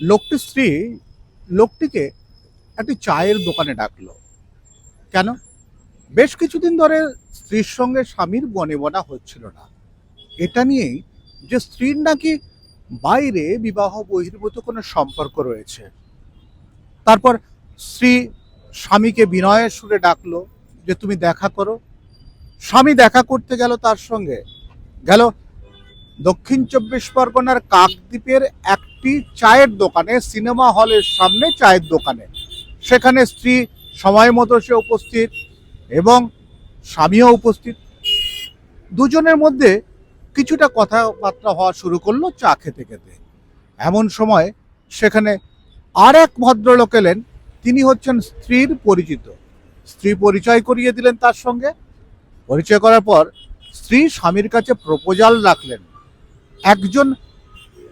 লোকটির স্ত্রী, লোকটিকে একটি চায়ের দোকানে ডাকলো। কেন? বেশ কিছুদিন ধরে স্ত্রীর সঙ্গে স্বামীর বনে বনা হচ্ছিল না। এটা নিয়েই যে স্ত্রীর নাকি বাইরে বিবাহ বহির্ভূত কোনো সম্পর্ক রয়েছে। তারপর স্ত্রী স্বামীকে বিনয়ের সুরে ডাকলো যে, তুমি দেখা করো। স্বামী দেখা করতে গেল তার সঙ্গে। গেল দক্ষিণ চব্বিশ পরগনার কাকদ্বীপের একটি চায়ের দোকানে, সিনেমা হলের সামনে চায়ের দোকানে। সেখানে স্ত্রী সময় মতো সে উপস্থিত এবং স্বামীও উপস্থিত। দুজনের মধ্যে কিছুটা কথাবার্তা হওয়া শুরু করল চা খেতে খেতে। এমন সময় সেখানে আর এক ভদ্রলোক এলেন। তিনি হচ্ছেন স্ত্রীর পরিচিত। স্ত্রী পরিচয় করিয়ে দিলেন তার সঙ্গে। পরিচয় করার পর স্ত্রী স্বামীর কাছে প্রপোজাল রাখলেন। একজন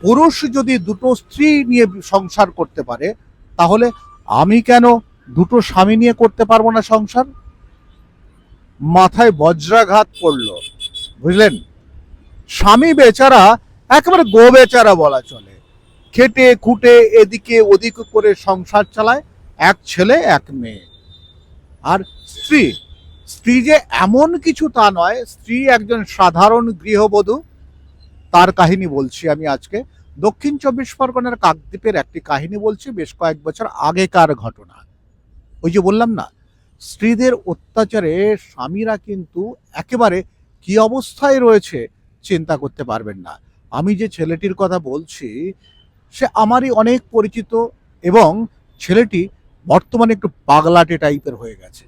পুরুষ যদি দুটো স্ত্রী নিয়ে সংসার করতে পারে, তাহলে আমি কেন দুটো স্বামী নিয়ে করতে পারব না সংসার? মাথায় বজ্রাঘাত পড়ল, বুঝলেন? স্বামী বেচারা একেবারে গো বেচারা বলা চলে। খেটে, খুঁটে, এদিকে ওদিক করে সংসার চালায়, এক ছেলে, এক মেয়ে। আর স্ত্রী স্ত্রী যে এমন কিছু তা নয়, স্ত্রী একজন সাধারণ গৃহবধূ তার কাহিনী বলছি আমি আজকে। দক্ষিণ চব্বিশ পরগনার কাকদ্বীপের একটি কাহিনী বলছি, বেশ কয়েক বছর আগেকার ঘটনা। ওই যে বললাম না, স্ত্রীদের অত্যাচারে স্বামীরা কিন্তু একেবারে কি অবস্থায় রয়েছে চিন্তা করতে পারবেন না। আমি যে ছেলেটির কথা বলছি, সে আমারই অনেক পরিচিত এবং ছেলেটি বর্তমানে একটু পাগলাটে টাইপের হয়ে গেছে।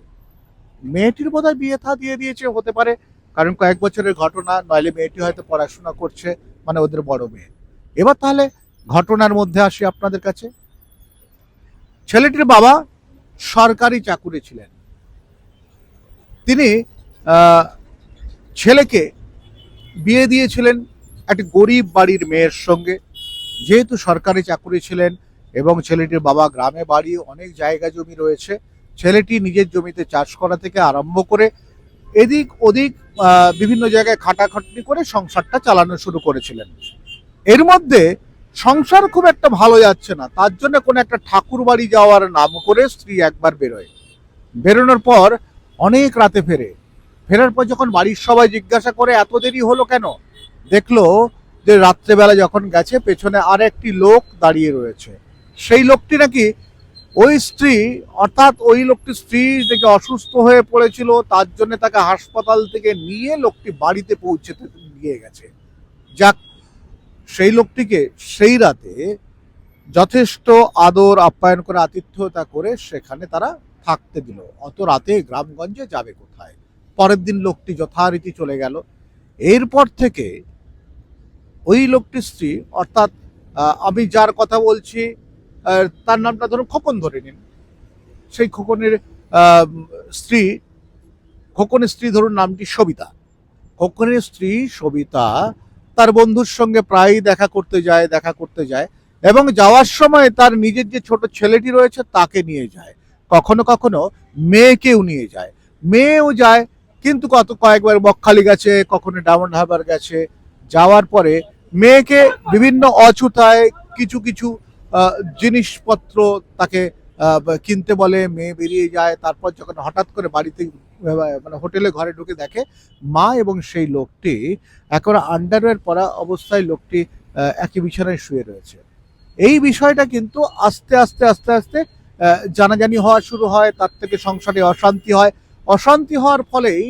মেয়েটির বোধহয় বিয়ে থা দিয়ে দিয়েছে, হতে পারে কারণ কয়েক বছরের ঘটনা, নইলে মেয়েটি হয়তো পড়াশোনা করছে মানে ওদের বড় মেয়ে। এবার তাহলে ঘটনার মধ্যে আসি আপনাদের কাছে। ছেলেটির বাবা সরকারি চাকুরি ছিলেন। তিনি ছেলেকে বিয়ে দিয়েছিলেন একটি গরিব বাড়ির মেয়ের সঙ্গে। যেহেতু সরকারি চাকুরি ছিলেন এবং ছেলেটির বাবা গ্রামে বাড়ি, অনেক জায়গা জমি রয়েছে, ছেলেটি নিজের জমিতে চাষ করা থেকে আরম্ভ করে এদিক ওদিক বিভিন্ন জায়গায় খাটাখাটনি করে সংসারটা চালানো শুরু করেছিলেন। এর মধ্যে সংসার খুব একটা ভালো যাচ্ছে না। তার জন্য কোনো একটা ঠাকুর বাড়ি যাওয়ার নাম করে স্ত্রী একবার বেরোয়। বেরোনোর পর অনেক রাতে ফেরে। ফেরার পর যখন বাড়ির সবাই জিজ্ঞাসা করে, এত দেরি হলো কেন? দেখল যে রাত্রেবেলা যখন গেছে, পেছনে আর একটি লোক দাঁড়িয়ে রয়েছে। সেই লোকটি নাকি ওই স্ত্রী, অর্থাৎ ওই লোকটি স্ত্রী থেকে অসুস্থ হয়ে পড়েছিল, তার জন্য তাকে হাসপাতাল থেকে নিয়ে লোকটি বাড়িতে পৌঁছে নিয়ে গেছে। যাক, সেই লোকটিকে সেই রাতে যথেষ্ট আদর, আপ্যায়ন করে, আতিথ্যতা করে সেখানে তারা থাকতে দিল। অত রাতে গ্রামগঞ্জে যাবে কোথায়? পরের দিন লোকটি যথারীতি চলে গেল। এরপর থেকে ওই লোকটির স্ত্রী, অর্থাৎ আমি যার কথা বলছি তার নামটা ধরুন খোকন ধরে নিন। সেই খোকনের স্ত্রী খোকনের স্ত্রী ধরুন নামটি সবিতা। খোকনের স্ত্রী সবিতা তার বন্ধুর সঙ্গে প্রায়ই দেখা করতে যায়, দেখা করতে যায় এবং যাওয়ার সময় তার নিজের যে ছোট ছেলেটি রয়েছে তাকে নিয়ে যায়। কখনো কখনো মেয়েকেও নিয়ে যায়। মেয়েও যায়, কিন্তু কত কয়েকবার বকখালি গেছে, কখনো ডায়মন্ড হারবার গেছে। যাওয়ার পরে মেয়েকে বিভিন্ন অছুতায় কিছু কিছু জিনিসপত্র তাকে কিনতে বলে, মেয়ে বেরিয়ে যায়, তারপর যখন হঠাৎ করে বাড়িতে মানে হোটেলে ঘরে ঢুকে দেখে মা এবং সেই লোকটি, এখন আন্ডারওয়্যার পরা অবস্থায় লোকটি একই বিছানায় শুয়ে রয়েছে। এই বিষয়টা কিন্তু আস্তে আস্তে আস্তে আস্তে জানাজানি হওয়া শুরু হয়, তার থেকে সংসারে অশান্তি হয়। অশান্তি হওয়ার ফলেই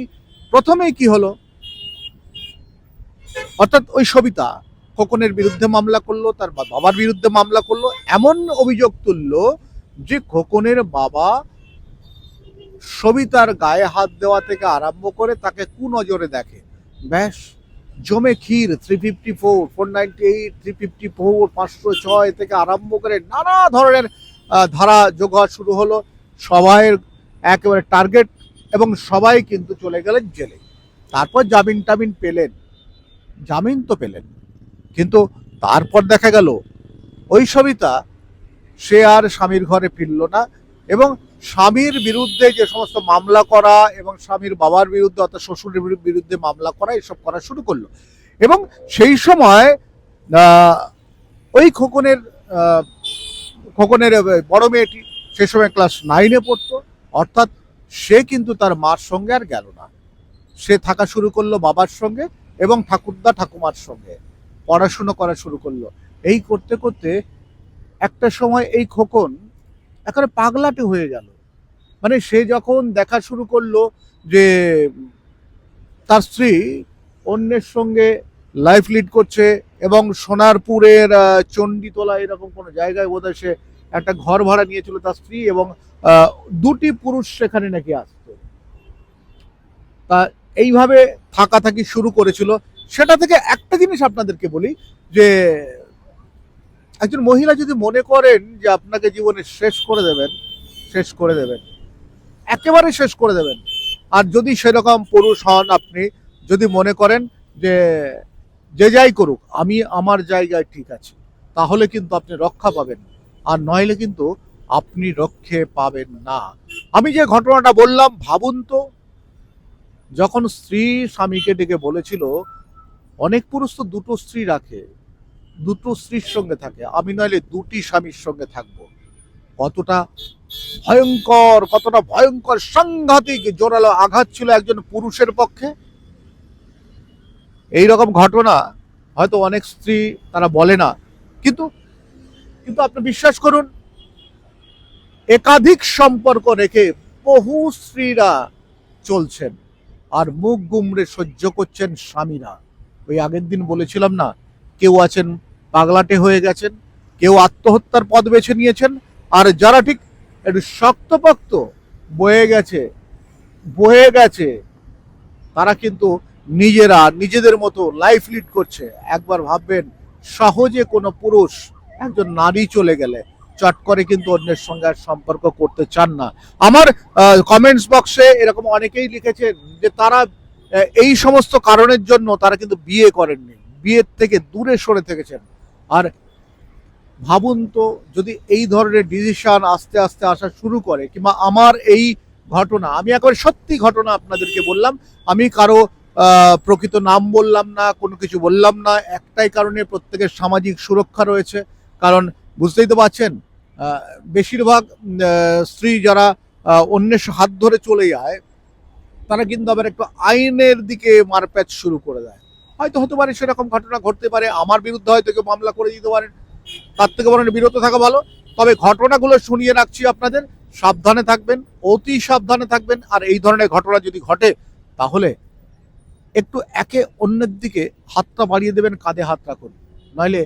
প্রথমেই কি হলো? অর্থাৎ ওই সবিতা খোকনের বিরুদ্ধে মামলা করল, তার বাবার বিরুদ্ধে মামলা করল, এমন অভিযোগ তুললো যে খোকনের বাবা সবিতার গায়ে হাত দেওয়া থেকে আরম্ভ করে তাকে কুনজরে দেখে। ব্যাস, জমে ক্ষীর three fifty four four ninety eight three fifty four পাঁচশো ছয় থেকে আরম্ভ করে নানা ধরনের ধারা হওয়া শুরু হলো। সবাইয়ের একেবারে টার্গেট এবং সবাই কিন্তু চলে গেলেন জেলে। তারপর জামিন টামিন পেলেন। জামিন তো পেলেন। কিন্তু তারপর দেখা গেল, ওই সবিতা সে আর স্বামীর ঘরে ফিরল না এবং স্বামীর বিরুদ্ধে যে সমস্ত মামলা করা এবং স্বামীর বাবার বিরুদ্ধে অর্থাৎ শ্বশুরের বিরুদ্ধে মামলা করা, এসব করা শুরু করল। এবং সেই সময় ওই খোকনের খোকনের বড় মেয়েটি সে সময় ক্লাস নাইনে পড়তো, অর্থাৎ সে কিন্তু তার মার সঙ্গে আর গেল না। সে থাকা শুরু করল বাবার সঙ্গে এবং ঠাকুরদা ঠাকুমার সঙ্গে। পড়াশুনো করা শুরু করল। এই করতে করতে একটা সময় এই খোকন একেবারে পাগলাটে হয়ে গেল। মানে সে যখন দেখা শুরু করল যে তার স্ত্রী অন্যের সঙ্গে লাইফ লিড করছে এবং সোনারপুরের চণ্ডীতলা এরকম কোনো জায়গায় বোধহয় সে একটা ঘর ভাড়া নিয়েছিল তার স্ত্রী এবং দুটি পুরুষ সেখানে নাকি আসতো। তা এইভাবে থাকা থাকি শুরু করেছিল। সেটা থেকে একটা জিনিস আপনাদেরকে বলি যে, একজন মহিলা যদি মনে করেন যে আপনাকে জীবনে শেষ করে দেবেন, শেষ করে দেবেন। একেবারে শেষ করে দেবেন। আর যদি সেরকম পুরুষ হন আপনি, যদি মনে করেন যে যে যাই করুক, আমি আমার জায়গায় ঠিক আছি, তাহলে কিন্তু আপনি রক্ষা পাবেন। আর নইলে কিন্তু আপনি রক্ষে পাবেন না। আমি যে ঘটনাটা বললাম, ভাবুন তো, যখন স্ত্রী স্বামীকে ডেকে বলেছিল অনেক পুরুষ তো দুটো স্ত্রী রাখে, দুটো স্ত্রীর সঙ্গে থাকে, আমি নইলে দুটি স্বামীর সঙ্গে থাকব। কতটা ভয়ঙ্কর কতটা ভয়ঙ্কর সাংঘাতিক জোরালো আঘাত ছিল একজন পুরুষের পক্ষে। এই রকম ঘটনা হয়তো অনেক স্ত্রী তারা বলে না, কিন্তু কিন্তু আপনি বিশ্বাস করুন, একাধিক সম্পর্ক রেখে বহু স্ত্রীরা চলছেন আর মুখ গুমড়ে সহ্য করছেন স্বামীরা। ওই আগের দিন বলেছিলাম না, কেউ আছেন, পাগলাটে হয়ে গেছেন, কেউ আত্মহত্যার পথ বেছে নিয়েছেন, আর যারা ঠিক একটু শক্তপোক্ত বয়ে গেছে বয়ে গেছে, তারা কিন্তু নিজেরা, নিজেদের মতো লাইফ লিড করছে। একবার ভাববেন, সহজে কোনো পুরুষ একজন নারী চলে গেলে চট করে কিন্তু অন্যের সঙ্গে আর সম্পর্ক করতে চান না। আমার কমেন্টস বক্সে এরকম অনেকেই লিখেছেন যে তারা এই সমস্ত কারণের জন্য তারা কিন্তু বিয়ে করেননি। বিয়ের থেকে দূরে সরে থেকেছেন। আর ভাবুন তো, যদি এই ধরনের ডিসিশন আস্তে আস্তে আসা শুরু করে, কিংবা আমার এই ঘটনা, আমি একবার সত্যি ঘটনা আপনাদেরকে বললাম, আমি কারও প্রকৃত নাম বললাম না, কোনো কিছু বললাম না, একটাই কারণে প্রত্যেকের সামাজিক সুরক্ষা রয়েছে। কারণ বুঝতেই তো পারছেন বেশিরভাগ স্ত্রী যারা অন্যের হাত ধরে চলে যায় তারা কিন্তু আবার একটু আইনের দিকে মারপ্যাচ শুরু করে দেয়। হয়তো হতে পারে সেরকম ঘটনা ঘটতে পারে, আমার বিরুদ্ধে হয়তো কেউ মামলা করে দিতে পারেন তার থেকে বরং বিরত থাকা ভালো। তবে ঘটনাগুলো শুনিয়ে রাখছি আপনাদের, সাবধানে থাকবেন, অতি সাবধানে থাকবেন। আর এই ধরনের ঘটনা যদি ঘটে, তাহলে একটু একে অন্যের দিকে হাতটা বাড়িয়ে দেবেন, কাঁধে হাত রাখুন। নইলে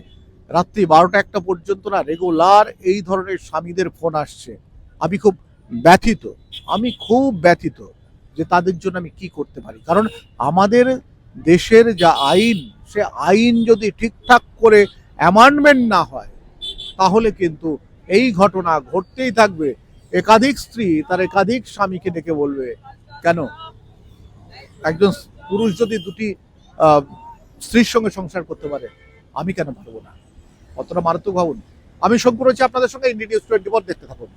রাত্রি বারোটা একটা পর্যন্ত না রেগুলার এই ধরনের স্বামীদের ফোন আসছে। আমি খুব ব্যথিত, আমি খুব ব্যথিত। যে তাদের জন্য আমি কি করতে পারি? কারণ আমাদের দেশের যা আইন, সে আইন যদি ঠিকঠাক করে অ্যামান্ডমেন্ট না হয়, তাহলে কিন্তু এই ঘটনা ঘটতেই থাকবে। একাধিক স্ত্রী তার একাধিক স্বামীকে ডেকে বলবে, কেন? একজন পুরুষ যদি দুটি স্ত্রীর সঙ্গে সংসার করতে পারে, আমি কেন পারব না? অতটা মারাত্মক ভাবুন। আমি শঙ্কর হচ্ছে আপনাদের সঙ্গে ইন্ডিয়া নিউজ টোয়েন্টি দেখতে থাকুন।